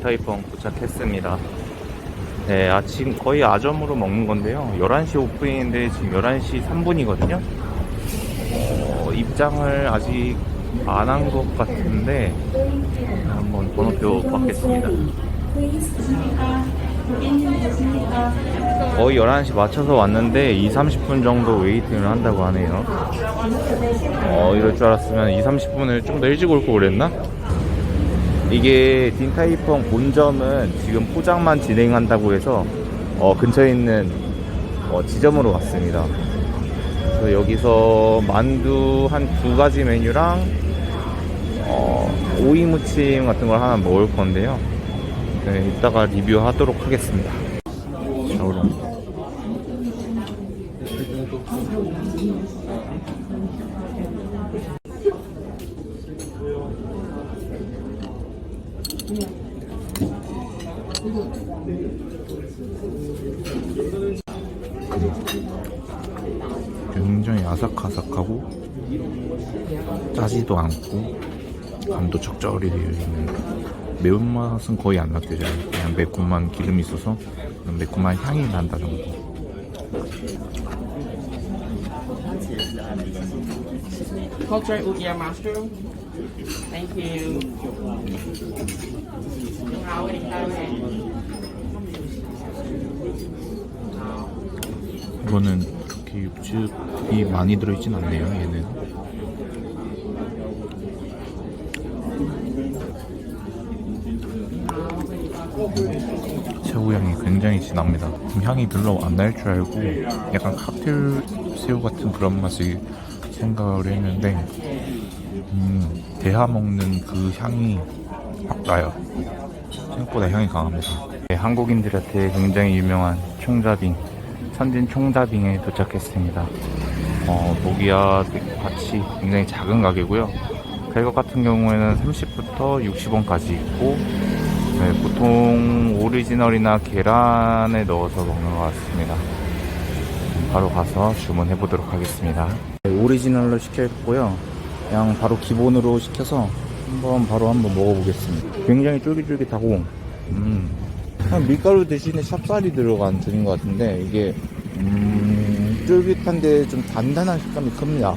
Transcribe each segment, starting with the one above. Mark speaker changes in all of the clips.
Speaker 1: 딘타이펑 도착했습니다. 네, 아침 거의 아점으로 먹는 건데요. 11시 오픈인데 지금 11시 3분이거든요. 어, 입장을 아직 안 한 것 같은데 한번 번호표 받겠습니다. 거의 11시 맞춰서 왔는데 2, 30분 정도 웨이팅을 한다고 하네요. 어, 이럴 줄 알았으면 2, 30분을 좀 더 일찍 올걸 그랬나? 이게 딘타이펑 본점은 지금 포장만 진행한다고 해서 어, 근처에 있는 어, 지점으로 왔습니다. 그래서 여기서 만두 한 두 가지 메뉴랑 어, 오이 무침 같은 걸 하나 먹을 건데요. 네, 이따가 리뷰하도록 하겠습니다. 자, 그럼. 굉장히 아삭아삭하고 짜지도 않고 간도 적절히 되어 있는 매운맛은 거의 안 느껴져요 그냥 매콤한 기름이 있어서 매콤한 향이 난다 정도
Speaker 2: Culture Ukia mushroom. Thank you.
Speaker 1: 이거는 그렇게 육즙이 많이 들어있진 않네요 얘는. 새우향이 굉장히 진합니다. 좀 향이 별로 안 날 줄 알고 약간 칵테일 새우 같은 그런 맛을 생각을 했는데 음, 대하 먹는 그 향이 확 나요. 생각보다 향이 강합니다. 네, 한국인들한테 굉장히 유명한 총자빙 선진 총자빙에 도착했습니다. 어, 모기야 같이 굉장히 작은 가게고요. 가격 같은 경우에는 30부터 60원까지 있고 네, 보통 오리지널이나 계란에 넣어서 먹는 것 같습니다. 바로 가서 주문해 보도록 하겠습니다. 네, 오리지널로 시켰고요. 그냥 바로 기본으로 시켜서 한번 바로 한번 먹어보겠습니다. 굉장히 쫄깃쫄깃하고 음, 한 밀가루 대신에 찹쌀이 들어간 전인 것 같은데 이게 음, 쫄깃한데 좀 단단한 식감이 큽니다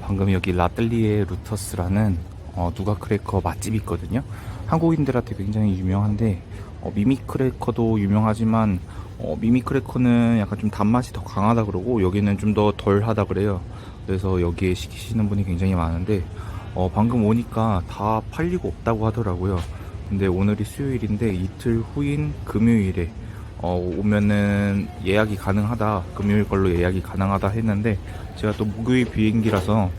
Speaker 1: 방금 여기 라틀리에 루터스라는 어, 누가 크래커 맛집이 있거든요. 한국인들한테 굉장히 유명한데 어, 미미 크래커도 유명하지만 어, 미미 크래커는 약간 좀 단맛이 더 강하다 그러고 여기는 좀 더 덜하다 그래요. 그래서 여기에 시키시는 분이 굉장히 많은데 어, 방금 오니까 다 팔리고 없다고 하더라고요. 근데 오늘이 수요일인데 이틀 후인 금요일에 어, 오면은 예약이 가능하다. 금요일 걸로 예약이 가능하다 했는데 제가 또 목요일 비행기라서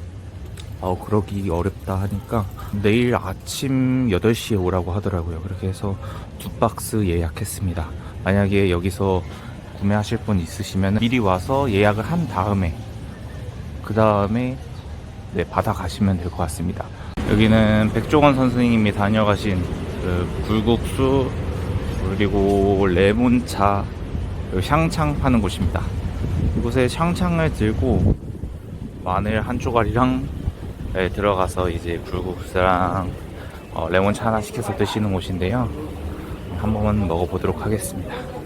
Speaker 1: 어, 그러기 어렵다 하니까 내일 아침 8시에 오라고 하더라고요. 그렇게 해서 두 박스 예약했습니다. 만약에 여기서 구매하실 분 있으시면 미리 와서 예약을 한 다음에 그 다음에 네, 받아 가시면 될 것 같습니다 여기는 백종원 선생님이 다녀가신 그 굴국수 그리고 레몬차 그리고 향창 파는 곳입니다. 이곳에 향창을 들고 마늘 한 조각이랑 네, 들어가서 이제 굴국수랑 어, 레몬차 하나 시켜서 드시는 곳인데요. 한번 먹어보도록 하겠습니다.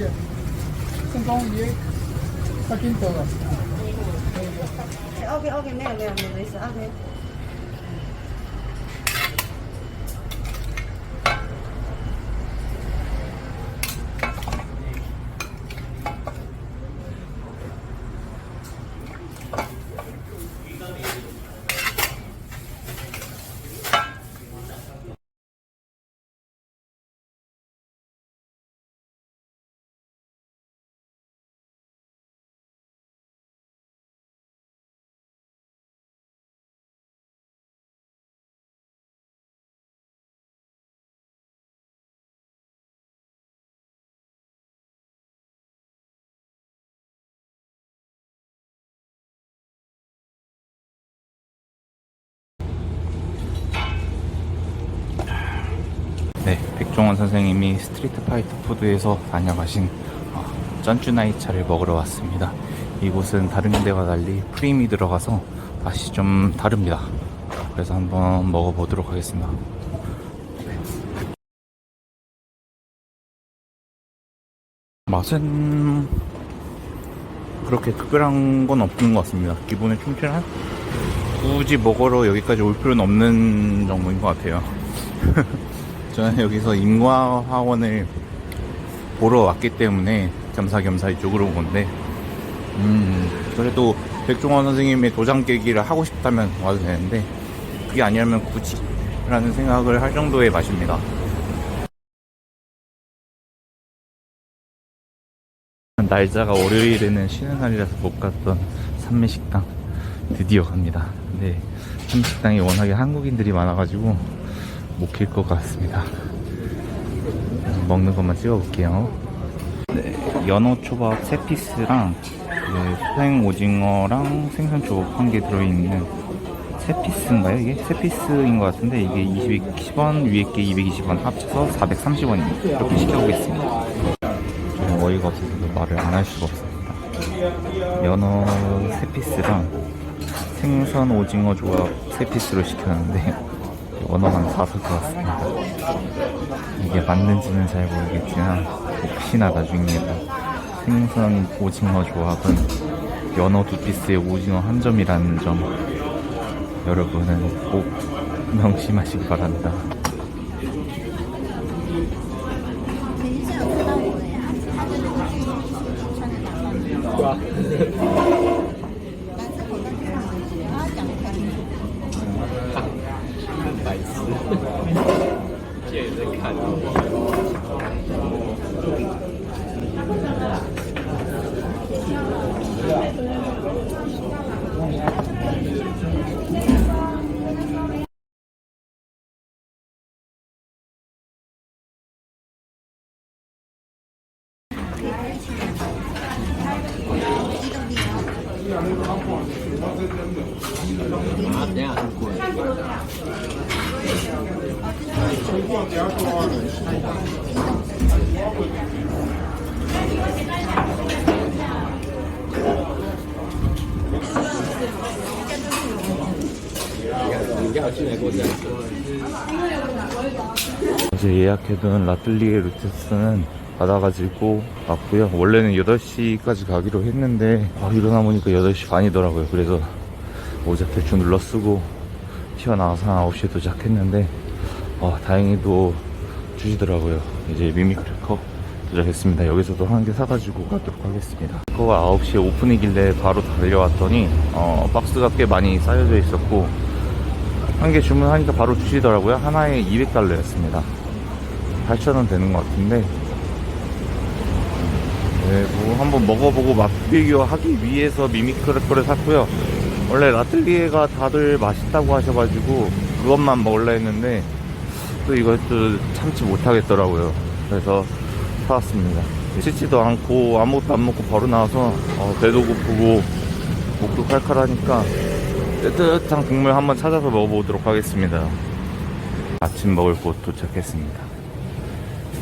Speaker 3: ये संतावन ये पकिन तोड़ा ओके ओके नहीं नहीं नहीं ओके
Speaker 1: 백종원 선생님이 스트리트 파이터 푸드에서 다녀가신 어, 쩐쭈나이차를 먹으러 왔습니다. 이곳은 다른 데와 달리 프림이 들어가서 맛이 좀 다릅니다. 그래서 한번 먹어보도록 하겠습니다. 맛은 그렇게 특별한 건 없는 것 같습니다. 기본에 충실한? 굳이 먹으러 여기까지 올 필요는 없는 정도인 것 같아요. 저는 여기서 인과화원을 보러 왔기 때문에 겸사겸사 이쪽으로 온 건데, 음, 그래도 백종원 선생님의 도장 깨기를 하고 싶다면 와도 되는데, 그게 아니라면 굳이? 라는 생각을 할 정도의 맛입니다. 날짜가 월요일에는 쉬는 날이라서 못 갔던 산미식당 드디어 갑니다. 근데 산미식당이 워낙에 한국인들이 많아가지고 못길것 같습니다. 먹는 것만 찍어볼게요. 네, 연어 초밥 3피스랑 수생 오징어랑 생선 초밥 한 개 들어있는 3피스인가요? 이게 3피스인 것 같은데 이게 220원, 위에 게 220원 합쳐서 430원입니다. 이렇게 시켜보겠습니다. 좀 어이가 없어서 말을 안 할 수가 없습니다. 연어 3피스랑 생선 오징어 조합 3피스로 시켰는데 연어만 4서 들어왔습니다. 이게 맞는지는 잘 모르겠지만 혹시나 나중에 생선 오징어 조합은 연어 두 피스에 오징어 한 점이라는 점 여러분은 꼭 명심하시기 바랍니다.
Speaker 4: certo, né?
Speaker 1: 어제 예약해둔 라틀리에 루테스는 받아가지고 왔고요. 원래는 8시까지 가기로 했는데 아, 일어나 보니까 8시 반이더라고요. 그래서 모자 대충 눌러 쓰고 튀어나와서 한 9시에 도착했는데 아, 다행히도 주시더라고요. 이제 미미크래커 도착했습니다. 여기서도 한 개 사가지고 가도록 하겠습니다. 그거가 9시에 오픈이길래 바로 달려왔더니 어, 박스가 꽤 많이 쌓여져 있었고 한 개 주문하니까 바로 주시더라고요. 하나에 200달러였습니다. 8,000원 되는 것 같은데. 네, 뭐 한번 먹어보고 맛 비교하기 위해서 미미크래커를 샀고요. 원래 라틀리에가 다들 맛있다고 하셔가지고 그것만 먹으려 했는데 또 이것도 참지 못하겠더라고요. 그래서 사왔습니다. 씻지도 않고 아무것도 안 먹고 바로 나와서 어, 배도 고프고 목도 칼칼하니까 뜨뜻한 국물 한번 찾아서 먹어보도록 하겠습니다. 아침 먹을 곳 도착했습니다.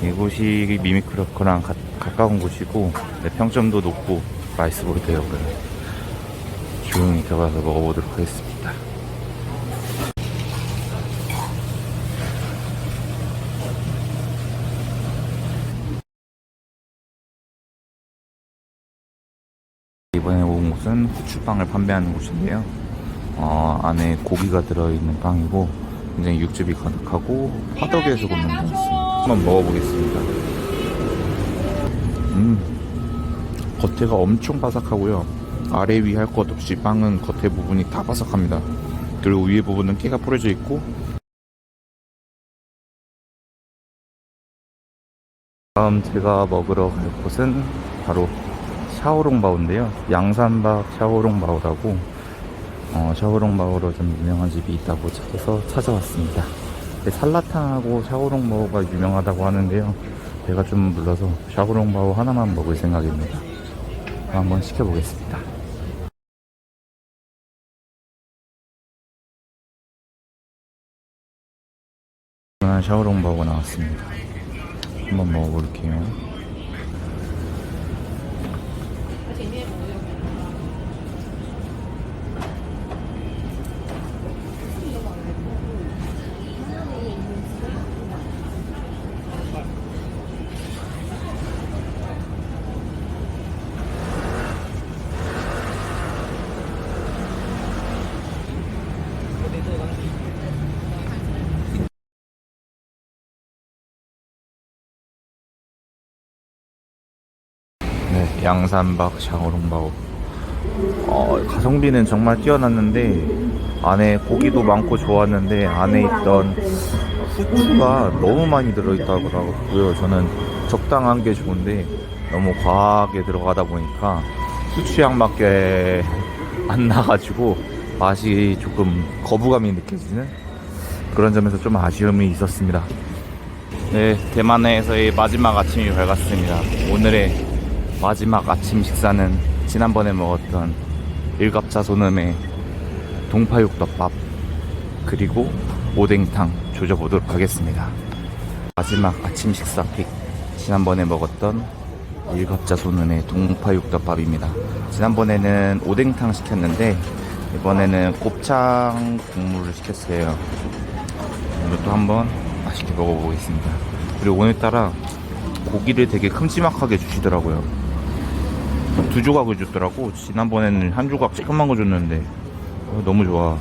Speaker 1: 이곳이 미미크래커랑 가, 가까운 곳이고 네, 평점도 높고 맛있어 보이더라고요. 조용히 들어가서 먹어보도록 하겠습니다. 이번에 온 곳은 후추빵을 판매하는 곳인데요. 어, 안에 고기가 들어있는 빵이고 굉장히 육즙이 가득하고 화덕에서 굽는 빵이었습니다. 한번 먹어보겠습니다. 음, 겉에가 엄청 바삭하고요. 아래 위 할 것 없이 빵은 겉에 부분이 다 바삭합니다. 그리고 위에 부분은 깨가 뿌려져 있고 다음 제가 먹으러 갈 곳은 바로 샤오롱바오인데요. 양산박 샤오롱바오라고 어, 샤오롱바오로 좀 유명한 집이 있다고 찾아서 찾아왔습니다. 근데 살라탕하고 샤오롱바오가 유명하다고 하는데요. 배가 좀 불러서 샤오롱바오 하나만 먹을 생각입니다. 한번 시켜보겠습니다. 샤오롱바오가 나왔습니다. 한번 먹어볼게요. 양산박 샤오롱바오. 어, 가성비는 정말 뛰어났는데 안에 고기도 많고 좋았는데 안에 있던 후추가 너무 많이 들어있다고요. 저는 적당한 게 좋은데 너무 과하게 들어가다 보니까 후추 향 밖에 안 나가지고 맛이 조금 거부감이 느껴지는 그런 점에서 좀 아쉬움이 있었습니다. 네, 대만에서의 마지막 아침이 밝았습니다. 오늘의 마지막 아침 식사는 지난번에 먹었던 일갑자 소금의 동파육덮밥 그리고 오뎅탕 조져보도록 하겠습니다. 마지막 아침 식사 픽 지난번에 먹었던 일갑자 소금의 동파육덮밥입니다. 지난번에는 오뎅탕 시켰는데 이번에는 곱창 국물을 시켰어요. 이것도 한번 맛있게 먹어보겠습니다. 그리고 오늘따라 고기를 되게 큼지막하게 주시더라고요. 두 조각을 줬더라고. 지난번에는 한 조각 조금만 거 줬는데 어, 너무 좋아.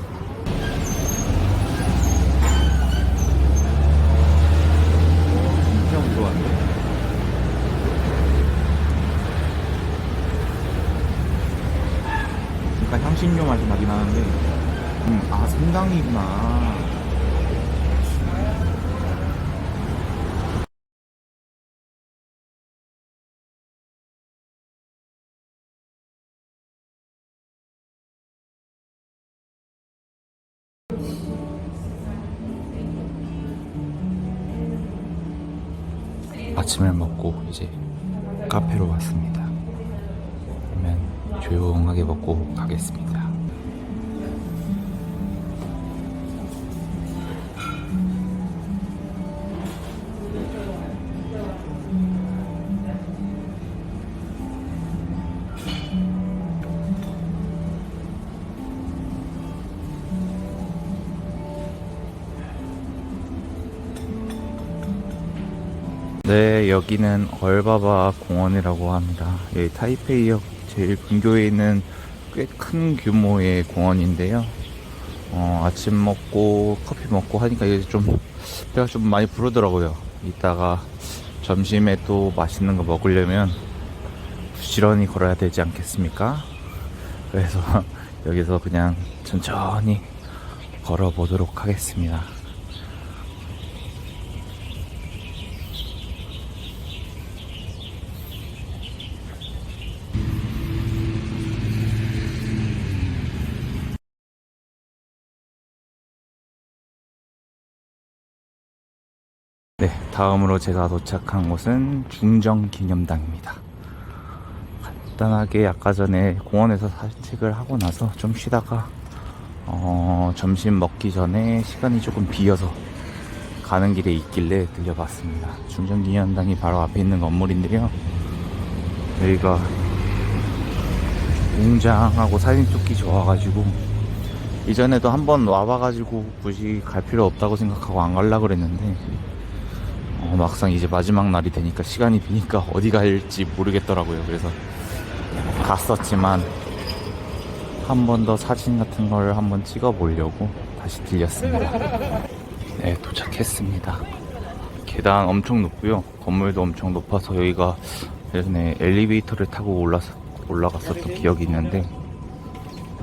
Speaker 1: 진짜 좋아한데. 약간 향신료 맛이 나긴 하는데, 음, 아 생강이구나. 아침을 먹고 이제 카페로 왔습니다. 그러면 조용하게 먹고 가겠습니다. 네, 여기는 얼바바 공원이라고 합니다. 여기 타이페이역 제일 근교에 있는 꽤 큰 규모의 공원인데요. 어, 아침 먹고 커피 먹고 하니까 이제 좀 배가 좀 많이 부르더라고요. 이따가 점심에 또 맛있는 거 먹으려면 부지런히 걸어야 되지 않겠습니까? 그래서 여기서 그냥 천천히 걸어보도록 하겠습니다. 네, 다음으로 제가 도착한 곳은 중정기념당입니다. 간단하게 아까 전에 공원에서 산책을 하고 나서 좀 쉬다가 어, 점심 먹기 전에 시간이 조금 비어서 가는 길에 있길래 들려봤습니다. 중정기념당이 바로 앞에 있는 건물인데요. 여기가 웅장하고 사진 찍기 좋아가지고 이전에도 한번 와봐가지고 굳이 갈 필요 없다고 생각하고 안 갈라 그랬는데 어, 막상 이제 마지막 날이 되니까 시간이 비니까 어디 갈지 모르겠더라고요. 그래서 갔었지만 한 번 더 사진 같은 걸 한번 찍어 보려고 다시 들렸습니다. 네, 도착했습니다. 계단 엄청 높고요. 건물도 엄청 높아서 여기가 예전에 엘리베이터를 타고 올라 올라갔었던 기억이 있는데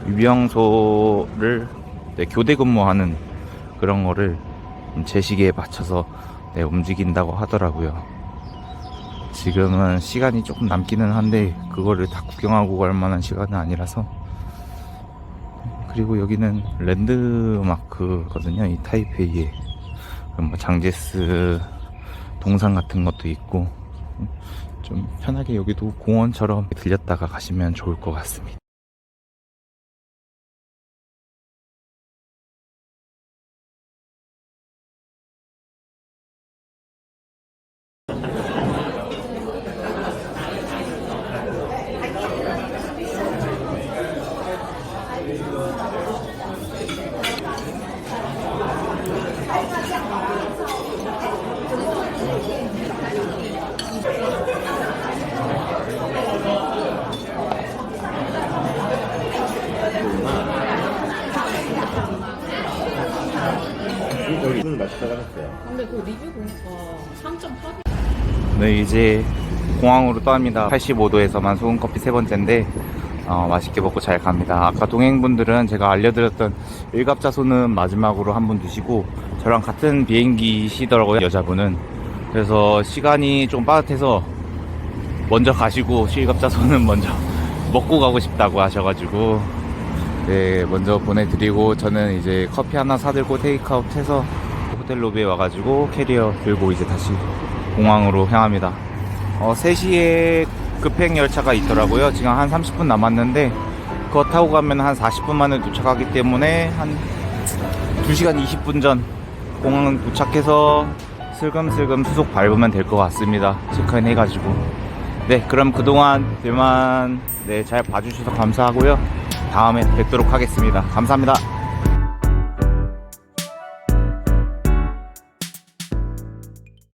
Speaker 1: 유병소를 네, 교대 근무하는 그런 거를 제 시기에 맞춰서 네, 움직인다고 하더라고요. 지금은 시간이 조금 남기는 한데 그거를 다 구경하고 갈 만한 시간은 아니라서 그리고 여기는 랜드마크거든요. 이 타이페이에 뭐 장제스 동상 같은 것도 있고 좀 편하게 여기도 공원처럼 들렸다가 가시면 좋을 것 같습니다.
Speaker 5: 근데 그 리뷰 보니까 3.8.
Speaker 1: 네, 이제 공항으로 떠납니다. 85도에서만 소금 커피 세 번째인데, 어, 맛있게 먹고 잘 갑니다. 아까 동행분들은 제가 알려드렸던 일갑자소는 마지막으로 한 분 드시고, 저랑 같은 비행기시더라고요, 여자분은. 그래서 시간이 좀 빠듯해서 먼저 가시고, 일갑자소는 먼저 먹고 가고 싶다고 하셔가지고, 네, 먼저 보내드리고, 저는 이제 커피 하나 사들고 테이크아웃 해서 호텔 로비에 와가지고 캐리어 들고 이제 다시 공항으로 향합니다. 어, 3시에 급행 열차가 있더라고요. 지금 한 30분 남았는데, 그거 타고 가면 한 40분 만에 도착하기 때문에 한 2시간 20분 전 공항 도착해서 슬금슬금 수속 밟으면 될 것 같습니다. 체크인 해가지고. 네, 그럼 그동안 대만 네, 잘 봐주셔서 감사하고요. 다음에 뵙도록 하겠습니다. 감사합니다.